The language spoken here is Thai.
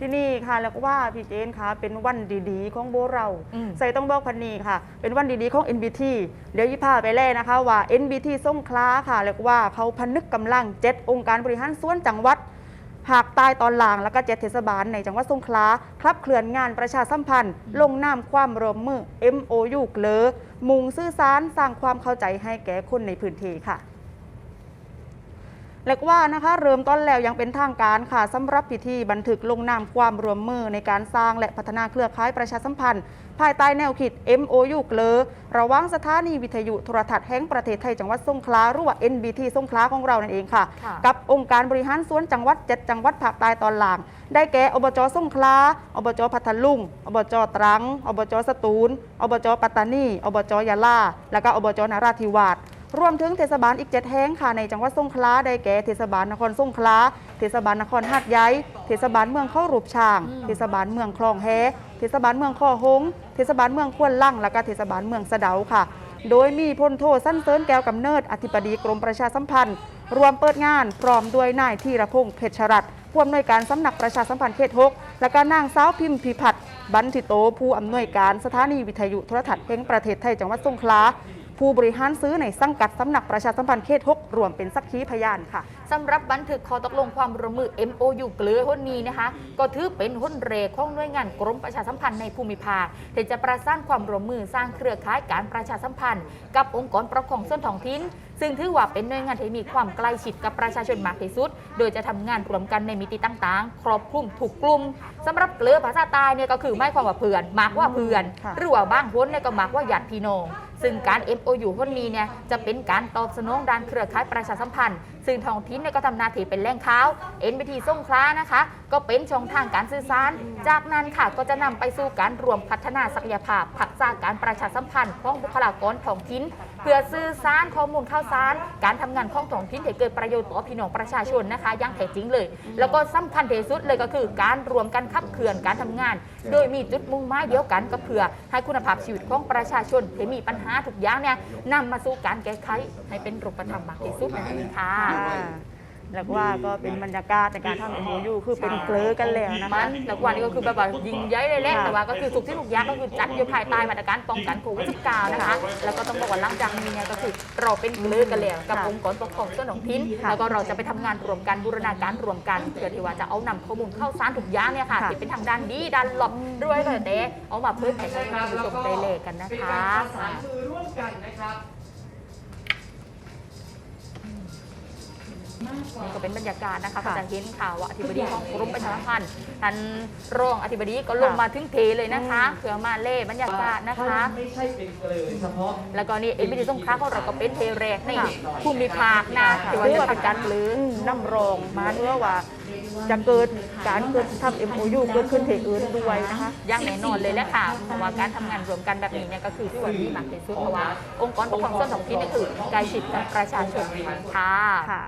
ที่นี่ค่ะแล้วก็ว่าพี่เจนค่ะเป็นวันดีๆ ของโบเราอืม ใส่ต้องบอกพันนีค่ะ เป็นวันดีๆของ NBT เดี๋ยวยี่พาไปแล่นะคะว่า NBT สงขลาค่ะแล้วก็ว่าเขาพนึกกำลังเจ็ดองค์การบริหารส่วนจังหวัดภาคใต้ตอนล่างแล้วก็เจ็ดเทศบาลในจังหวัดสงขลาคลับเคลื่อนงานประชาสัมพันธ์ ลงนามความร่วมมือ MOU เกลอมุงซื่อสารสร้างความเข้าใจให้แก่คนในพื้นที่ค่ะ และก็ว่านะคะเริ่มต้นแล้วยังเป็นทางการค่ะสำหรับพิธีบันทึกลงนามความร่วมมือในการสร้างและพัฒนาเครือข่ายประชาสัมพันธ์ ภายใต้แนวคิด MOU เกลอระหว่างสถานีวิทยุโทรทัศน์แห่งประเทศไทยจังหวัดสงขลาหรือว่า NBT สงขลาของเรานั่นเองค่ะค่ะกับองค์การบริหารส่วนจังหวัดเจ็ดจังหวัดภาคใต้ตอนล่าง ได้แก่อบจสงขลาอบจพัทลุงอบจตรังอบจสตูลอบจปัตตานีอบจยะลา และก็อบจนราธิวาส รวมถึงเทศบาลอีกเจ็ดแห่งค่ะในจังหวัดสงขลาได้แก่เทศบาลนครสงขลาเทศบาลนครหาดใหญ่เทศบาลเมืองเข้ารูปช่างอืมเทศบาลเมืองคลองแฮเทศบาลเมืองข้อหงส์เทศบาลเมืองควนลั่งและก็เทศบาลเมืองสะเดาค่ะ โดยมีพลโทสั้นเสริญแก้วกำเนิดอธิบดีกรมประชาสัมพันธ์ รวมเปิดงานพร้อมด้วยนายธีรพงษ์เพชรรัตน์ผู้อำนวยการสำนักประชาสัมพันธ์เขต6และก็นางสาวพิมพิพัฒน์บันทิโต ผู้อำนวยการสถานีวิทยุโทรทัศน์แห่งประเทศไทยจังหวัดสงขลา ผู้บริหารซื้อในสังกัดสำนักประชาสัมพันธ์เขต6รวมเป็นสักขีพยานค่ะสำหรับบันทึกข้อตกลงความร่วมมือ MOU เกลือหุ้นนี้นะคะ ก็ถือเป็นหุ้นเรกของหน่วยงานกรมประชาสัมพันธ์ในภูมิภาคที่จะประสานความร่วมมือสร้างเครือข่ายการประชาสัมพันธ์ กับองค์กรปกครองส่วนท้องถิ่นซึ่งถือว่าเป็นหน่วยงานที่มีความใกล้ชิดกับประชาชนมากที่สุด โดยจะทำงานรวมกันในมิติต่างๆ ครอบคลุมถูกกลุ่มสำหรับเกลือภาษาใต้เนี่ยก็คือไม่ความว่าเพื่อนมากว่าเพื่อน หรือว่าบางคนเนี่ยก็มากกว่าญาติพี่น้อง ซึ่งการ MOU คนนี้เนี่ยจะเป็นการตอบสนองด้านเครือข่ายประชาสัมพันธ์ ซึ่งท้องถิ่นเนี่ยก็ทำหน้าที่เป็นแหล่งข่าว NBT สงขลานะคะ ก็เป็นช่องทางการสื่อสาร จากนั้นค่ะก็จะนำไปสู่การรวมพัฒนาศักยภาพทักษะการประชาสัมพันธ์ของบุคลากรท้องถิ่นเพื่อสื่อสารข้อมูลข่าวสาร การทำงานของท้องถิ่นให้เกิดประโยชน์ต่อพี่น้องประชาชนนะคะอย่างแท้จริงเลย แล้วก็สำคัญที่สุดเลยก็คือ การรวมกันขับเคลื่อนการทำงาน โดยมีจุดมุ่งหมายเดียวกันก็เพื่อให้คุณภาพชีวิตของประชาชนที่มีปัญหาทุกอย่างเนี่ยนำมาสู่การแก้ไขให้เป็นรูปธรรมมากที่สุดนั่นเองค่ะแล้วก็ว่าก็เป็นบรรยากาศในการทำ MOU คือเป็นเกลอกันแล้วนะมัคะนแต่วันนี้ก็คือแบบว่ายิงย้ายเลยแหละค่ะแต่ว่าก็คือทุกที่ทุกอย่างก็คือจัดอยู่ภายใต้มาตรการป้องกันโควิด19นะคะ แล้วก็ต้องบอกว่าหลังจากนี้เนี่ยก็คือเราเป็นเกลือกันแล้วกับค่ะองค์กรปกครองส่วนท้องถิ่นค่ะแล้วก็เราจะไปทำงานรวมกันบูรณาการรวมกันเพื่อที่ว่าจะเอานำข้อมูลเข้าสารทุกอย่างเนี่ยค่ะค่ะที่เป็นทางด้านดีด้านหลบด้วยก็แต่เอามาเพื่อให้ท่านผู้ชมได้เลขกันนะเป็นคะการประสานมือร่วมกันนะครับ นี่ก็เป็นบรรยากาศนะคะค่ะก็จะเห็นข่าวว่าอธิบดีของกรมประชาสัมพันธ์ท่านรองอธิบดีก็ลงค่ะมาถึงเทเลยนะคะอืมเพื่อมาเล่บรรยากาศนะคะ ไม่ใช่เป็นเกลือเฉพาะ แล้วก็นี่เอ็มบีดีสงขลาของเราก็เป็นเทแรกในค่ะภูมิภาคนะค่ะที่ว่าถือจะว่าเป็นทำการปลืออืมน้ำรองมาเพื่อว่าจะเกิดการเกิดทำ MOU เกิดขึ้นเทอื่นด้วยนะคะอย่างแน่นอนเลยแหละค่ะเพราะว่าการทำงานรวมกันแบบนี้เนี่ยก็คือที่ว่าดีมากที่สุดเพราะว่าองค์กรปกครองส่วนท้องถิ่นนี่คือใกล้ชิดกับประชาชนค่ะค่ะ